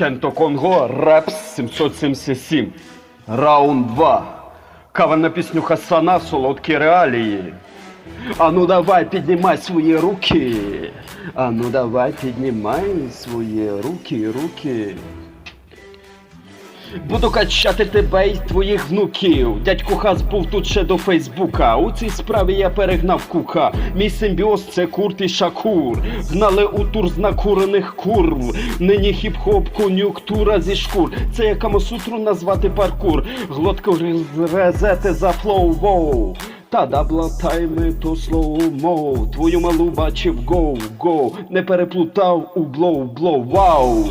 Кенто Конго, Репс 777. Раунд 2. Кава на пісню Хасана, солодкі реалії. А ну давай піднімай свої руки. А ну давай піднімай свої руки, руки. Буду качати тебе і твоїх внуків. Дядько Хас був тут ще до Фейсбука. У цій справі я перегнав кука. Мій симбіоз це курт і шакур. Гнали у тур з накурених курв. Нині хіп-хоп, кон'юнктура зі шкур. Це як камасутру назвати паркур. Глотку резети за флоу воу. Та дабла тайми то слоумо. Твою малу бачив гоу, гоу Не переплутав у блоу, блоу, вау!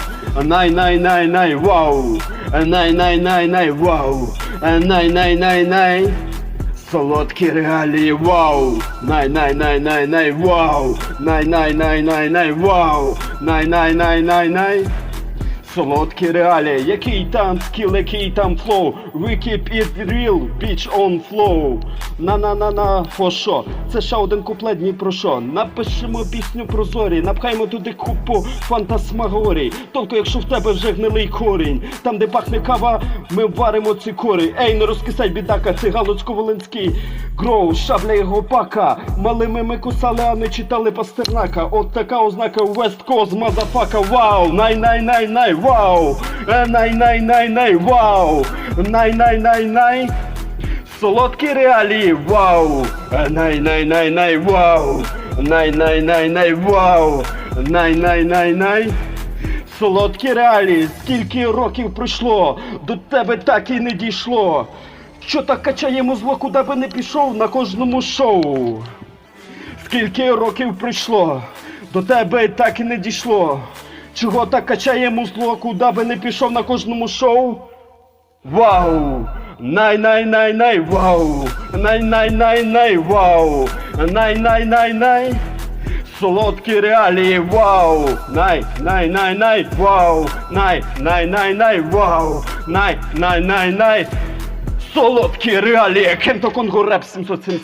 Най, най, най, най, вау! Най, най, най, най, вау! Най, най, най, най Солодкі реалії, вау! Най, най, най, най, най, вау! Най, най, най, най, най, вау! Най, Солодкі реалії, який там скіл, який там флоу. We keep it real, bitch on На-на-на-на, фо що? Це ще один куплет ні про що Напишемо пісню про зорі, напхаймо туди купу фантасмагорій. Тільки якщо в тебе вже гнилий корінь Там де пахне кава, ми варимо ці корі Ей, не розкисай бідака, це Галицько-Волинський Гроу, шабля його пака. Малими ми кусали, а не читали пастернака. От така ознака West Coast, мазафака, вау Най-най-най-най, вау Е, Най-най-най-най, вау Най-най-най-най Солодкі реалії, вау Е, Най-най-най-най, вау Най-най-най-най, вау Най-най-най-най Солодкі реалії, скільки років пройшло, до тебе так і не дійшло. Що так качаємо зло, куди би не пішов на кожному шоу. Скільки років пройшло, до тебе так і не дійшло. Чого так качаємо зло, куди би не пішов на кожному шоу? Вау! Най-най-най-най, вау! Най-най-най-най, вау! Най-най-най-най! Солодкі реалії, вау! Най, най, най, най, вау! Най, най, най, най, вау! Най, най, най, най! Солодкі реалії! Кенто Конго Реп 770